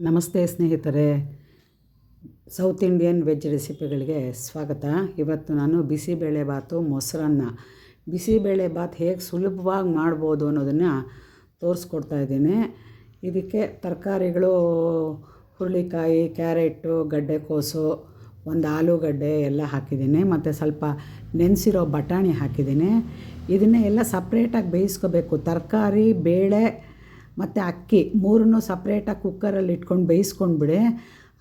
ನಮಸ್ತೆ ಸ್ನೇಹಿತರೆ. South Indian veg ರೆಸಿಪಿಗಳಿಗೆ ಸ್ವಾಗತ. ಇವತ್ತು ನಾನು ಬಿಸಿಬೇಳೆ ಬಾತು ಮೊಸರನ್ನ. ಬಿಸಿಬೇಳೆ ಬಾತ್ ಹೇಗೆ ಸುಲಭವಾಗಿ ಮಾಡ್ಬೋದು ಅನ್ನೋದನ್ನು ತೋರಿಸ್ಕೊಡ್ತಾ ಇದ್ದೀನಿ. ಇದಕ್ಕೆ ತರಕಾರಿಗಳು, ಹುರುಳಿಕಾಯಿ, ಕ್ಯಾರೆಟು ಗಡ್ಡೆಕೋಸು ಒಂದು ಆಲೂಗಡ್ಡೆ ಎಲ್ಲ ಹಾಕಿದ್ದೀನಿ. ಮತ್ತು ಸ್ವಲ್ಪ ನೆನೆಸಿರೋ ಬಟಾಣಿ ಹಾಕಿದ್ದೀನಿ. ಇದನ್ನೇ ಎಲ್ಲ ಸಪ್ರೇಟಾಗಿ ಬೇಯಿಸ್ಕೋಬೇಕು. ತರಕಾರಿ, ಬೇಳೆ ಮತ್ತು ಅಕ್ಕಿ ಮೂರನ್ನೂ ಸಪ್ರೇಟಾಗಿ ಕುಕ್ಕರಲ್ಲಿ ಇಟ್ಕೊಂಡು ಬೇಯಿಸ್ಕೊಂಡ್ಬಿಡಿ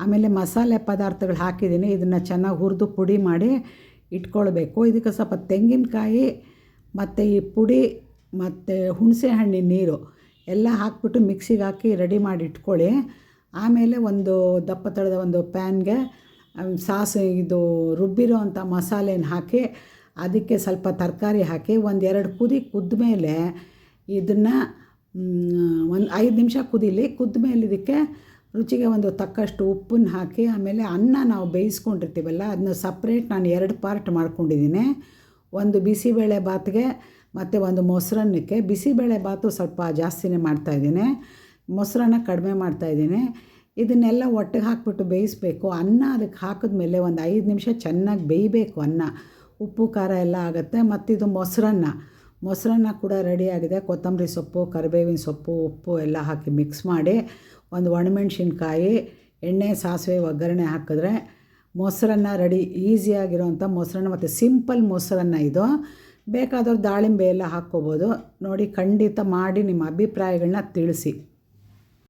ಆಮೇಲೆ ಮಸಾಲೆ ಪದಾರ್ಥಗಳು ಹಾಕಿದ್ದೀನಿ. ಇದನ್ನು ಚೆನ್ನಾಗಿ ಹುರಿದು ಪುಡಿ ಮಾಡಿ ಇಟ್ಕೊಳ್ಬೇಕು. ಇದಕ್ಕೆ ಸ್ವಲ್ಪ ತೆಂಗಿನಕಾಯಿ ಮತ್ತು ಈ ಪುಡಿ ಮತ್ತು ಹುಣಸೆ ಹಣ್ಣಿನ ನೀರು ಎಲ್ಲ ಹಾಕ್ಬಿಟ್ಟು ಮಿಕ್ಸಿಗೆ ಹಾಕಿ ರೆಡಿ ಮಾಡಿ ಇಟ್ಕೊಳ್ಳಿ. ಆಮೇಲೆ ಒಂದು ದಪ್ಪ ತಳದ ಒಂದು ಪ್ಯಾನ್ಗೆ ಸಾಸ್ ಇದು ರುಬ್ಬಿರೋ ಅಂಥ ಮಸಾಲೆನ ಹಾಕಿ ಅದಕ್ಕೆ ಸ್ವಲ್ಪ ತರಕಾರಿ ಹಾಕಿ ಒಂದೆರಡು ಕುದಿ ಕುದ್ದ ಮೇಲೆ ಇದನ್ನು ಒಂದು ಐದು ನಿಮಿಷ ಕುದೀಲಿ, ಕುದ್ದ ಮೇಲೆ ಇದಕ್ಕೆ ರುಚಿಗೆ ಒಂದು ತಕ್ಕಷ್ಟು ಉಪ್ಪನ್ನು ಹಾಕಿ, ಆಮೇಲೆ ಅನ್ನ ನಾವು ಬೇಯಿಸ್ಕೊಂಡಿರ್ತೀವಲ್ಲ ಅದನ್ನ ಸಪ್ರೇಟ್ ನಾನು ಎರಡು ಪಾರ್ಟ್ ಮಾಡ್ಕೊಂಡಿದ್ದೀನಿ. ಒಂದು ಬಿಸಿಬೇಳೆ ಬಾತ್ಗೆ ಮತ್ತು ಒಂದು ಮೊಸರನ್ನಕ್ಕೆ. ಬಿಸಿಬೇಳೆ ಬಾತು ಸ್ವಲ್ಪ ಜಾಸ್ತಿನೇ ಮಾಡ್ತಾಯಿದ್ದೀನಿ ಮೊಸರನ್ನ ಕಡಿಮೆ ಮಾಡ್ತಾಯಿದ್ದೀನಿ ಇದನ್ನೆಲ್ಲ ಒಟ್ಟಿಗೆ ಹಾಕ್ಬಿಟ್ಟು ಬೇಯಿಸ್ಬೇಕು. ಅನ್ನ ಅದಕ್ಕೆ ಹಾಕಿದ್ಮೇಲೆ ಒಂದು ಐದು ನಿಮಿಷ ಚೆನ್ನಾಗಿ ಬೇಯಬೇಕು ಅನ್ನ. ಉಪ್ಪು, ಖಾರ ಎಲ್ಲ ಆಗುತ್ತೆ. ಮತ್ತಿದು ಮೊಸರನ್ನ. ಮೊಸರನ್ನ ಕೂಡ ರೆಡಿಯಾಗಿದೆ ಕೊತ್ತಂಬರಿ ಸೊಪ್ಪು, ಕರಿಬೇವಿನ ಸೊಪ್ಪು, ಉಪ್ಪು ಎಲ್ಲ ಹಾಕಿ ಮಿಕ್ಸ್ ಮಾಡಿ ಒಂದು ಒಣಮೆಣ್ಸಿನ್ಕಾಯಿ, ಎಣ್ಣೆ, ಸಾಸಿವೆ, ಒಗ್ಗರಣೆ ಹಾಕಿದ್ರೆ ಮೊಸರನ್ನ ರೆಡಿ ಈಸಿಯಾಗಿರೋವಂಥ ಮೊಸರನ್ನ ಮತ್ತು ಸಿಂಪಲ್ ಮೊಸರನ್ನ ಇದು. ಬೇಕಾದವ್ರು ದಾಳಿಂಬೆ ಎಲ್ಲ ಹಾಕ್ಕೋಬೋದು. ನೋಡಿ ಖಂಡಿತ ಮಾಡಿ ನಿಮ್ಮ ಅಭಿಪ್ರಾಯಗಳನ್ನ ತಿಳಿಸಿ.